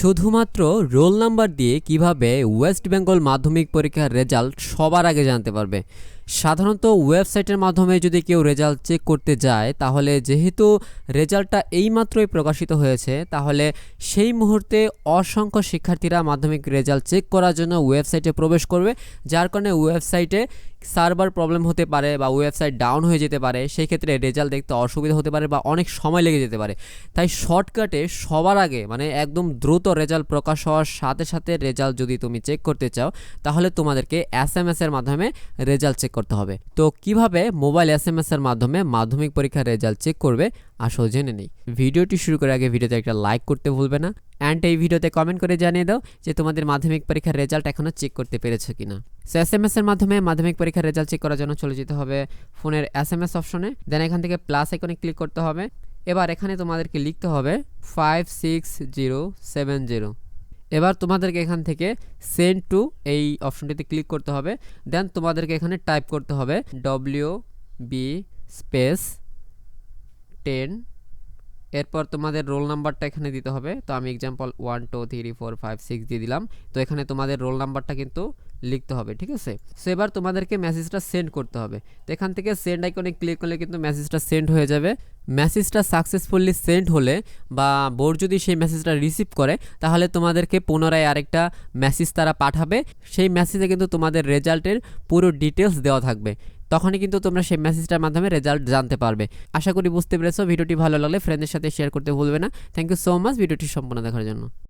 শুধুমাত্র roll number দিয়ে কীভাবে ওয়েস্ট বেঙ্গল মাধ্যমিক পরীক্ষার রেজাল্ট সবার আগে জানতে পারবে। সাধারণত ওয়েবসাইটের মাধ্যমে যদি কেউ রেজাল্ট চেক করতে যায়, তাহলে যেহেতু রেজাল্টটা এইমাত্রই প্রকাশিত হয়েছে, তাহলে সেই মুহূর্তে অসংখ্য শিক্ষার্থীরা মাধ্যমিক রেজাল্ট চেক করার জন্য ওয়েবসাইটে প্রবেশ করবে, যার কারণে ওয়েবসাইটে সার্ভার প্রবলেম হতে পারে বা ওয়েবসাইট ডাউন হয়ে যেতে পারে সেই ক্ষেত্রে রেজাল্ট দেখতে অসুবিধা হতে পারে বা অনেক সময় লেগে যেতে পারে। তাই শর্টকাটে সবার আগে মানে একদম দ্রুত রেজাল্ট প্রকাশ হওয়ার সাথে সাথে রেজাল্ট যদি তুমি চেক করতে চাও, তাহলে তোমাদেরকে এস এম এসের মাধ্যমে রেজাল্ট চেক করতে হবে। তো কীভাবে মোবাইল এস এম এসের মাধ্যমে মাধ্যমিক পরীক্ষার রেজাল্ট চেক করবে আসো জেনে নেই। ভিডিওটি শুরু করার আগে ভিডিওতে একটা লাইক করতে ভুলবে না অ্যান্ড এই ভিডিওতে কমেন্ট করে জানিয়ে দাও যে তোমাদের মাধ্যমিক পরীক্ষার রেজাল্ট এখনও চেক করতে পেরেছ কিনা। সো এস এম এর মাধ্যমে মাধ্যমিক পরীক্ষার রেজাল্ট চেক করার জন্য চলে যেতে হবে ফোনের এস এম এস অপশনে দেন এখান থেকে প্লাস আইকনে ক্লিক করতে হবে। এবার এখানে তোমাদেরকে লিখতে হবে five six zero seven zero এবার তোমাদেরকে এখান থেকে সেন্ড টু এই অপশনটিতে ক্লিক করতে হবে। দেন তোমাদেরকে এখানে টাইপ করতে হবে ডব্লিউ বি স্পেস টেন এরপর তোমাদের রোল নাম্বারটা এখানে দিতে হবে। তো আমি example one two three four five six দিয়ে দিলাম। তো এখানে তোমাদের রোল নাম্বারটা কিন্তু লিখতে হবে, ঠিক আছে? সো এবার তোমাদেরকে মেসেজটা সেন্ড করতে হবে। তো এখান থেকে সেন্ড আইকনে ক্লিক করলে কিন্তু মেসেজটা সেন্ড হয়ে যাবে। মেসেজটা সাকসেসফুলি সেন্ড হলে বা বোর্ড যদি সেই মেসেজটা রিসিভ করে, তাহলে তোমাদেরকে পুনরায় আরেকটা মেসেজ তারা পাঠাবে। সেই মেসেজে কিন্তু তোমাদের রেজাল্টের পুরো ডিটেলস দেওয়া থাকবে। তখনই কিন্তু তোমরা সেই মেসেজটার মাধ্যমে রেজাল্ট জানতে পারবে। আশা করি বুঝতে পেরেছ। ভিডিওটি ভালো লাগলে ফ্রেন্ডের সাথে শেয়ার করতে ভুলবে না। থ্যাংক ইউ সো মাচ ভিডিওটি সম্পূর্ণ দেখার জন্য।